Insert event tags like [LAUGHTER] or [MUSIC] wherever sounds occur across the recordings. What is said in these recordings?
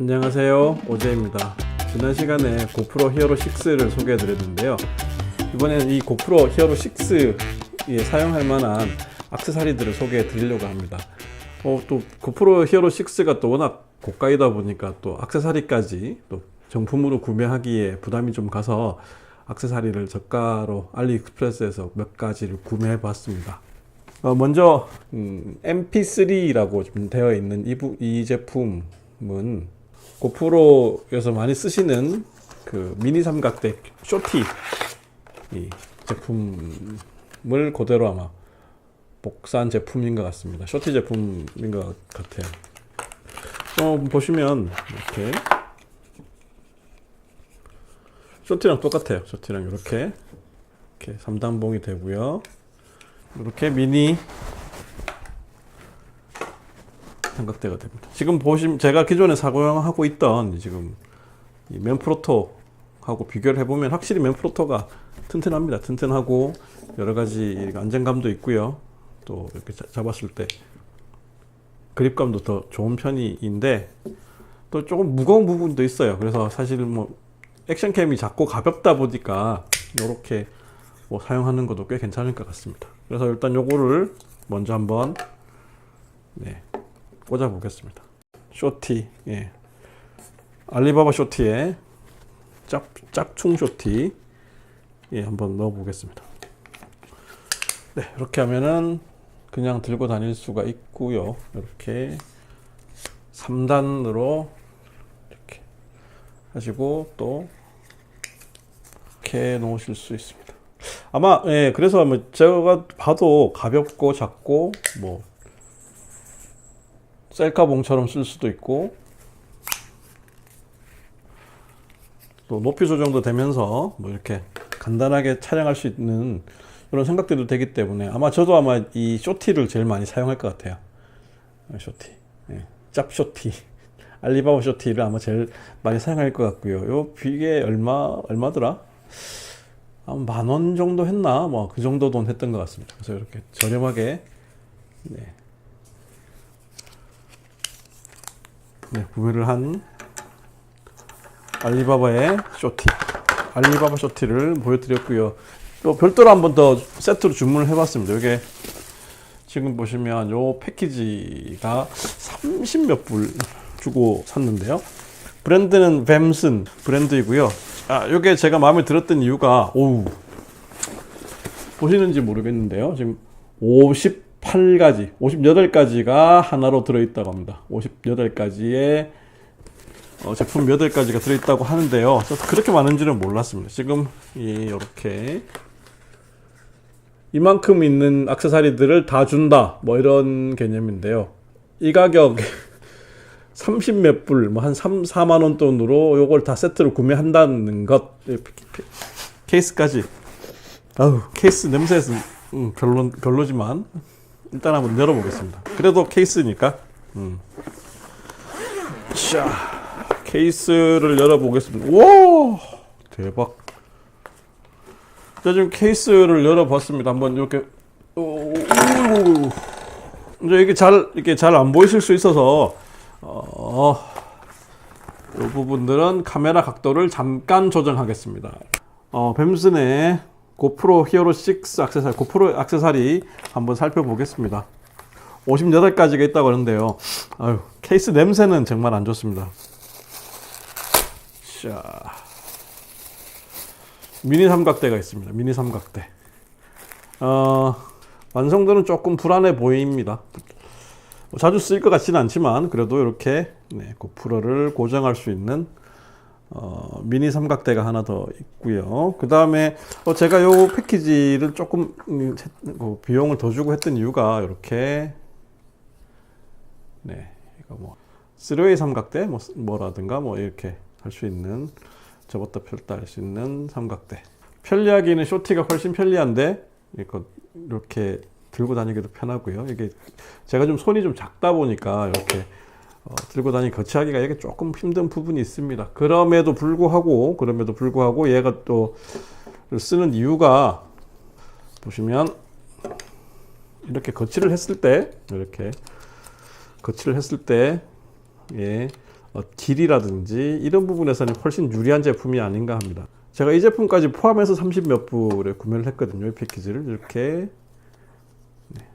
안녕하세요. 오재입니다. 지난 시간에 고프로 히어로 6를 소개해 드렸는데요. 이번에는 이 고프로 히어로 6에 사용할 만한 액세서리들을 소개해 드리려고 합니다. 어, 또 고프로 히어로 6가 또 워낙 고가이다 보니까 또 액세서리까지 또 정품으로 구매하기에 부담이 좀 가서 액세서리를 저가로 알리익스프레스에서 몇 가지를 구매해 봤습니다. 어, 먼저 음, MP3라고 좀 되어 있는 이, 부, 이 제품은 고프로에서 많이 쓰시는 그 미니 삼각대 쇼티 이 제품을 그대로 아마 복사한 제품인 것 같습니다. 쇼티 제품인 것 같아요. 어, 보시면 이렇게 쇼티랑 똑같아요. 쇼티랑 이렇게 이렇게 3단봉이 되고요. 이렇게 미니 삼각대가 됩니다. 지금 보시면 제가 기존에 사용하고 있던 지금 이 맨프로토하고 비교를 해보면 확실히 맨프로토가 튼튼합니다. 튼튼하고 여러 가지 안정감도 있고요. 또 이렇게 자- 잡았을 때 그립감도 더 좋은 편인데 또 조금 무거운 부분도 있어요. 그래서 사실 뭐 액션캠이 작고 가볍다 보니까 이렇게 뭐 사용하는 것도 꽤 괜찮을 것 같습니다. 그래서 일단 요거를 먼저 한번 네, 꽂아 보겠습니다. 쇼티, 예. 알리바바 쇼티에 짝, 짝퉁 쇼티, 예, 한번 넣어 보겠습니다. 네, 이렇게 하면은 그냥 들고 다닐 수가 있고요. 이렇게 3단으로 이렇게 하시고 또 이렇게 놓으실 수 있습니다. 아마 예 그래서 뭐 제가 봐도 가볍고 작고 뭐 셀카봉처럼 쓸 수도 있고 또 높이 조정도 되면서 뭐 이렇게 간단하게 촬영할 수 있는 이런 생각들도 되기 때문에 아마 저도 아마 이 쇼티를 제일 많이 사용할 것 같아요. 쇼티, 예, 짭 쇼티, [LAUGHS] 알리바바 쇼티를 아마 제일 많이 사용할 것 같고요. 요 비게 얼마 얼마더라? 만원 정도 했나? 뭐 그 정도 돈 했던 것 같습니다. 그래서 이렇게 저렴하게 네. 네, 구매를 한 알리바바의 쇼티, 알리바바 쇼티를 보여드렸고요. 또 별도로 한 번 더 세트로 주문을 해봤습니다. 이게 지금 보시면 요 패키지가 30 몇 불 주고 샀는데요. 브랜드는 뱀슨 브랜드이고요. 아, 요게 제가 마음에 들었던 이유가 오우 보시는지 모르겠는데요. 지금 58가지, 58가지가 하나로 들어있다고 합니다. 58가지의 어, 제품 8가지가 들어있다고 하는데요. 저도 그렇게 많은지는 몰랐습니다. 지금 이렇게 이만큼 있는 액세서리들을 다 준다. 뭐 이런 개념인데요. 이 가격 [LAUGHS] 30 몇 불, 뭐 한 3, 4만 원 돈으로 요걸 다 세트로 구매한다는 것. 예, 케이스까지. 아우, 케이스 냄새에서 음, 별로, 별로지만 일단 한번 열어보겠습니다. 그래도 케이스니까. 음. 자, 케이스를 열어보겠습니다. 와, 대박. 자, 지금 케이스를 열어봤습니다. 한번 이렇게. 오, 오, 오. 이제 이게 잘 이렇게 잘 안 보이실 수 있어서 어, 이 부분들은 카메라 각도를 잠깐 조정하겠습니다. 어, 뱀슨의 고프로 히어로 6 액세서리, 고프로 액세서리 한번 살펴보겠습니다. 58가지가 있다고 하는데요. 아유, 케이스 냄새는 정말 안 좋습니다. 자, 미니 삼각대가 있습니다. 미니 삼각대. 어, 완성도는 조금 불안해 보입니다. 뭐 자주 쓰일 것 같지는 않지만 그래도 이렇게 네, 고프로를 고정할 수 있는 어, 미니 삼각대가 하나 더 있고요. 그 다음에 어, 제가 요 패키지를 조금 음, 제- 그 비용을 더 주고 했던 이유가 이렇게 네 이거 뭐 3웨이 삼각대 뭐, 뭐라든가 뭐 이렇게 할 수 있는 접었다 폈다 할 수 있는 삼각대. 편리하기는 쇼티가 훨씬 편리한데 이거 이렇게 들고 다니기도 편하고요. 이게 제가 좀 손이 좀 작다 보니까 이렇게 어, 들고 다니기 거치하기가 이게 조금 힘든 부분이 있습니다. 그럼에도 불구하고 그럼에도 불구하고 얘가 또 쓰는 이유가 보시면 이렇게 거치를 했을 때 이렇게 거치를 했을 때 예, 어, 길이라든지 이런 부분에서는 훨씬 유리한 제품이 아닌가 합니다. 제가 이 제품까지 포함해서 30 몇 불에 구매를 했거든요. 이 패키지를 이렇게 네.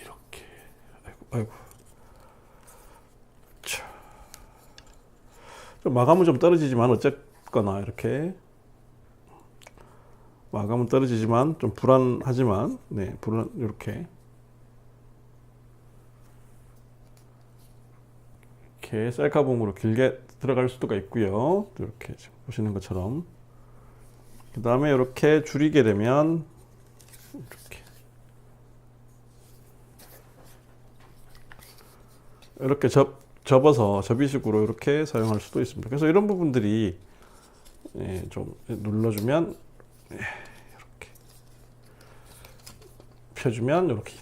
이렇게 아이고. 좀 마감은 좀 떨어지지만 어쨌거나 이렇게. 마감은 떨어지지만 좀 불안하지만 네 불안 이렇게. 이렇게 셀카봉으로 길게 들어갈 수도가 있고요. 이렇게 보시는 것처럼. 그 다음에 이렇게 줄이게 되면 이렇게 이렇게 접, 접어서 접이식으로 이렇게 사용할 수도 있습니다 그래서 이런 부분들이 예, 좀 눌러주면 예, 이렇게 펴주면 이렇게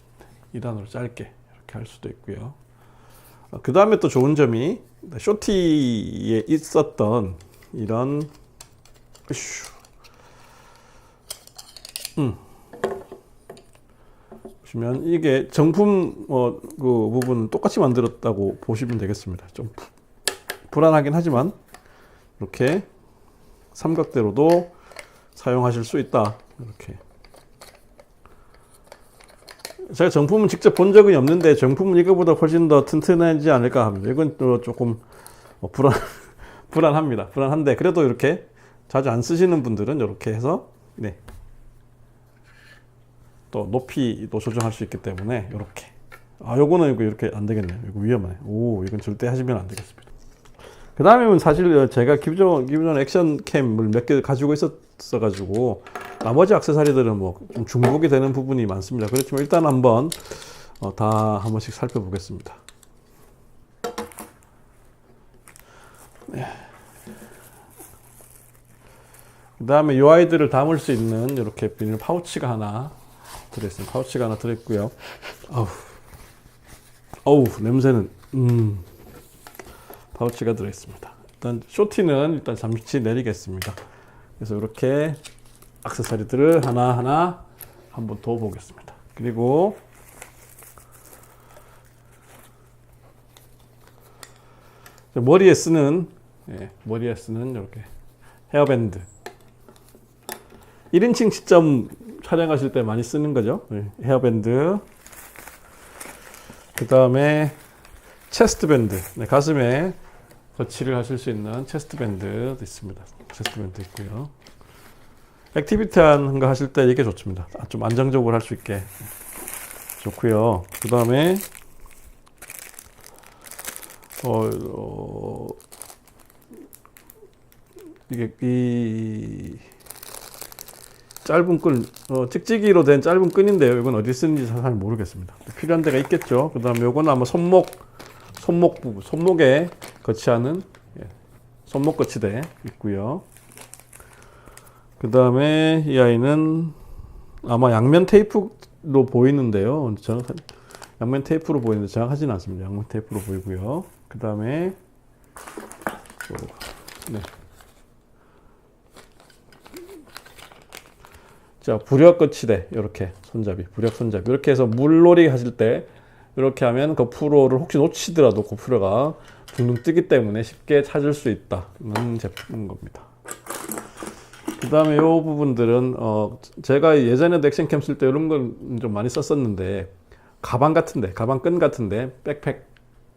2단으로 짧게 이렇게 할 수도 있고요. 그 다음에 또 좋은 점이 쇼티에 있었던 이런. 음. 보시면 이게 정품 어, 그 부분 똑같이 만들었다고 보시면 되겠습니다. 좀 부- 불안하긴 하지만 이렇게 삼각대로도 사용하실 수 있다. 이렇게. 제가 정품은 직접 본 적은 없는데 정품은 이거보다 훨씬 더 튼튼하지 않을까 합니다. 이건 또 조금 어, 불안 [LAUGHS] 불안합니다. 불안한데 그래도 이렇게 자주 안 쓰시는 분들은 이렇게 해서 네. 또 높이도 조정할 수 있기 때문에 이렇게. 아, 요거는 이거 이렇게 안 되겠네요. 이거 위험하네. 오, 이건 절대 하시면 안 되겠습니다. 그 다음에는 사실 제가 기존, 기존 액션캠을 몇 개 가지고 있었어 가지고 나머지 액세서리들은 뭐 좀 중복이 되는 부분이 많습니다. 그렇지만 일단 한번 어, 다한 번씩 살펴보겠습니다. 그 다음에 이 아이들을 담을 수 있는 이렇게 비닐 파우치가 하나 들어있습니다. 파우치가 하나 들어있고요. 어우, 어우 냄새는 음. 파우치가 들어있습니다. 일단 쇼티는 일단 잠시 내리겠습니다. 그래서 이렇게 액세서리들을 하나하나 한번 더 보겠습니다. 그리고 머리에 쓰는 예, 머리에 쓰는 이렇게 헤어밴드 1인칭 시점 촬영하실 때 많이 쓰는 거죠. 예, 헤어밴드 그 다음에 체스트 밴드 네, 가슴에 거치를 하실 수 있는 체스트 밴드도 있습니다. 체스트 밴드 있고요. 액티비티한 거 하실 때 이게 좋습니다. 아, 좀 안정적으로 할 수 있게 좋고요. 그 다음에 어, 어, 이게 이 짧은 끈, 어, 찍찍이로 된 짧은 끈인데요. 이건 어디 쓰는지 잘 모르겠습니다. 필요한 데가 있겠죠. 그 다음에 요건 아마 손목, 손목 부분, 손목에 거치하는 예, 손목 거치대 있고요. 그 다음에 이 아이는 아마 양면 테이프로 보이는데요. 정확 양면 테이프로 보이는데 정확하지는 않습니다. 양면 테이프로 보이고요. 그 다음에 네. 자, 부력 거치대 이렇게 손잡이, 부력 손잡이 이렇게 해서 물놀이 하실 때 이렇게 하면 그 프로를 혹시 놓치더라도 그 프로가 둥둥 뜨기 때문에 쉽게 찾을 수 있다는 제품인 겁니다. 그 다음에 이 부분들은 어 제가 예전에도 액션캠 쓸 때 이런 걸 좀 많이 썼었는데 가방 같은데 가방 끈 같은데 백팩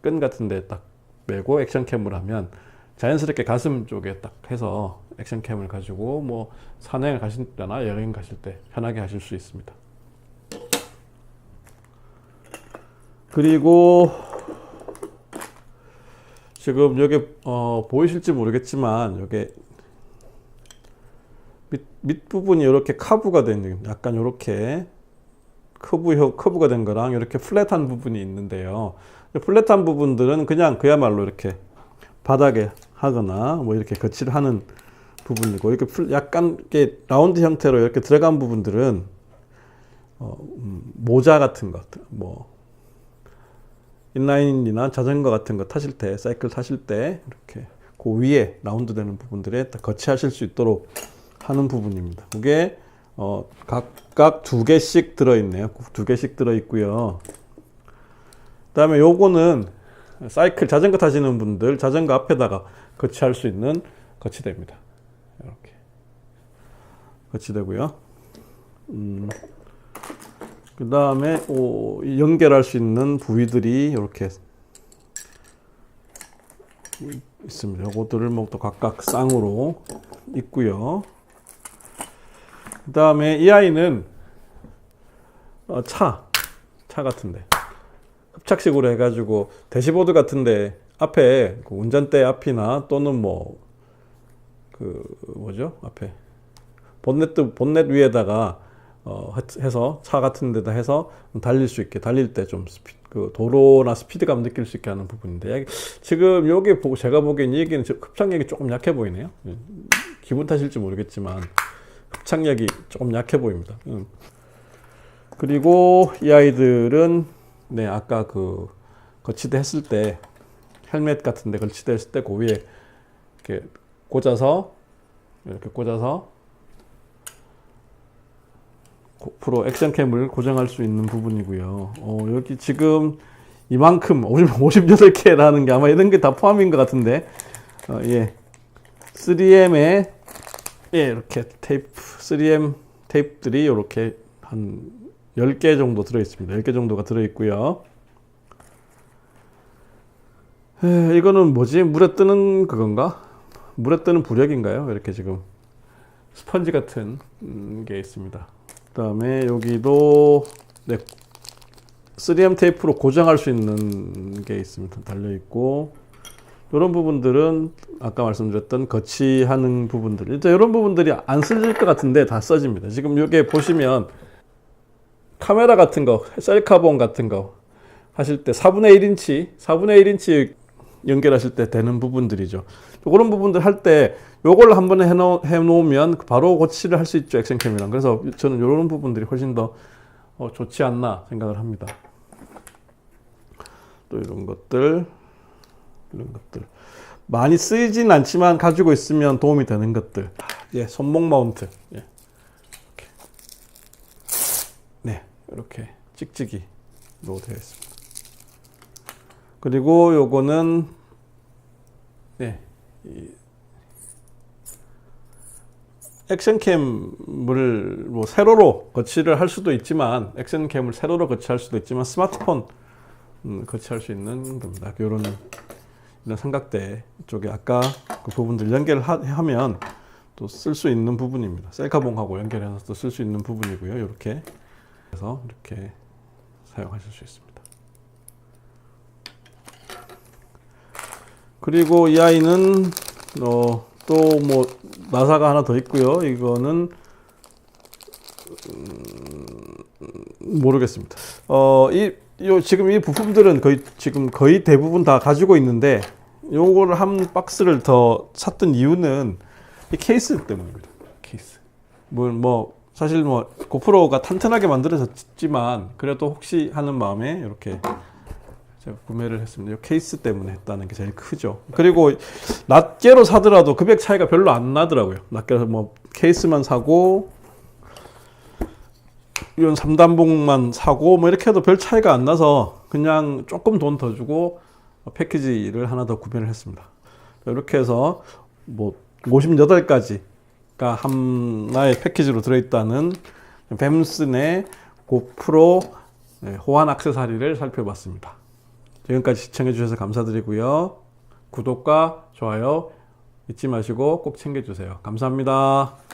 끈 같은데 딱 메고 액션캠을 하면 자연스럽게 가슴 쪽에 딱 해서 액션캠을 가지고 뭐 산행을 가실 때나 여행 가실 때 편하게 하실 수 있습니다. 그리고 지금 여기 어, 보이실지 모르겠지만 여기 밑, 밑 부분이 이렇게 카브가 된 약간 이렇게 커브 커브가 된 거랑 이렇게 플랫한 부분이 있는데요. 플랫한 부분들은 그냥 그야말로 이렇게 바닥에 하거나 뭐 이렇게 거치를 하는 부분이고 이렇게 풀- 약간 이렇게 라운드 형태로 이렇게 들어간 부분들은 어, 음, 모자 같은 것, 뭐 인라인이나 자전거 같은 거 타실 때, 사이클 타실 때 이렇게 그 위에 라운드 되는 부분들에 딱 거치하실 수 있도록 하는 부분입니다. 그게 어, 각각 두 개씩 들어 있네요. 두 개씩 들어 있고요. 그 다음에 요거는 사이클 자전거 타시는 분들 자전거 앞에다가 거치할 수 있는 거치대입니다. 이렇게 거치대고요. 음, 그 다음에 연결할 수 있는 부위들이 이렇게 있습니다. 요것들을 뭐또 각각 쌍으로 있고요. 그 다음에 이 아이는 어, 차, 차 같은데 흡착식으로 해가지고 대시보드 같은데 앞에 그 운전대 앞이나 또는 뭐 그 뭐죠 앞에 본넷 본넷 위에다가 어 해서 차 같은 데다 해서 달릴 수 있게 달릴 때 좀 그 도로나 스피드감 느낄 수 있게 하는 부분인데 지금 여기 보고 제가 보기엔 이 얘기는 흡착력이 조금 약해 보이네요. 기분 탓일지 모르겠지만 흡착력이 조금 약해 보입니다. 음. 그리고 이 아이들은 네 아까 그 거치대 했을 때 헬멧 같은데 걸치대 했을 때 그 위에 이렇게 꽂아서 이렇게 꽂아서 고프로 액션캠을 고정할 수 있는 부분이고요. 어, 여기 지금 이만큼 58개라는 [LAUGHS] 게 아마 이런 게 다 포함인 것 같은데 어, 예 3M에 예 이렇게 테이프 3M 테이프들이 이렇게 한 10개 정도 들어 있습니다. 10개 정도가 들어 있고요. 에, 이거는 뭐지? 물에 뜨는 그건가? 물에 뜨는 부력인가요? 이렇게 지금 스펀지 같은 음, 게 있습니다. 그 다음에 여기도 네, 3M 테이프로 고정할 수 있는 게 있습니다. 달려 있고 이런 부분들은 아까 말씀드렸던 거치하는 부분들 일단 이런 부분들이 안 써질 것 같은데 다 써집니다. 지금 여기 보시면 카메라 같은 거, 셀카본 같은 거 하실 때 4분의 1인치, 4분의 1인치 연결하실 때 되는 부분들이죠. 그런 부분들 할 때 요걸 한번 해놓, 해놓으면 바로 고치를 할 수 있죠. 액션캠이랑. 그래서 저는 이런 부분들이 훨씬 더 어, 좋지 않나 생각을 합니다. 또 이런 것들, 이런 것들. 많이 쓰이진 않지만 가지고 있으면 도움이 되는 것들. 예, 손목 마운트. 예. 이렇게. 네, 이렇게 찍찍이로 되어 있습니다. 그리고 요거는 네, 이 액션캠을 뭐 세로로 거치를 할 수도 있지만 액션캠을 세로로 거치할 수도 있지만 스마트폰 음, 거치할 수 있는 겁니다. 이런 이런 삼각대 쪽에 아까 그 부분들 연결하면 또 쓸 수 있는 부분입니다. 셀카봉하고 연결해서 또 쓸 수 있는 부분이고요. 이렇게 해서 이렇게 사용하실 수 있습니다. 그리고 이 아이는 어, 또 뭐 나사가 하나 더 있고요. 이거는 음, 모르겠습니다. 어, 이 요, 지금 이 부품들은 거의 지금 거의 대부분 다 가지고 있는데 요거를 한 박스를 더 샀던 이유는 이 케이스 때문입니다. 케이스. 뭐, 뭐 사실 뭐 고프로가 탄탄하게 만들어졌지만 그래도 혹시 하는 마음에 이렇게 제가 구매를 했습니다. 이 케이스 때문에 했다는 게 제일 크죠. 그리고 낱개로 사더라도 금액 차이가 별로 안 나더라고요. 낱개로 뭐 케이스만 사고 이런 3단봉만 사고 뭐 이렇게 해도 별 차이가 안 나서 그냥 조금 돈 더 주고 패키지를 하나 더 구매를 했습니다. 이렇게 해서 뭐 58가지가 하나의 패키지로 들어있다는 뱀슨의 고프로 네, 호환 악세사리를 살펴봤습니다. 지금까지 시청해 주셔서 감사드리고요. 구독과 좋아요 잊지 마시고 꼭 챙겨주세요. 감사합니다.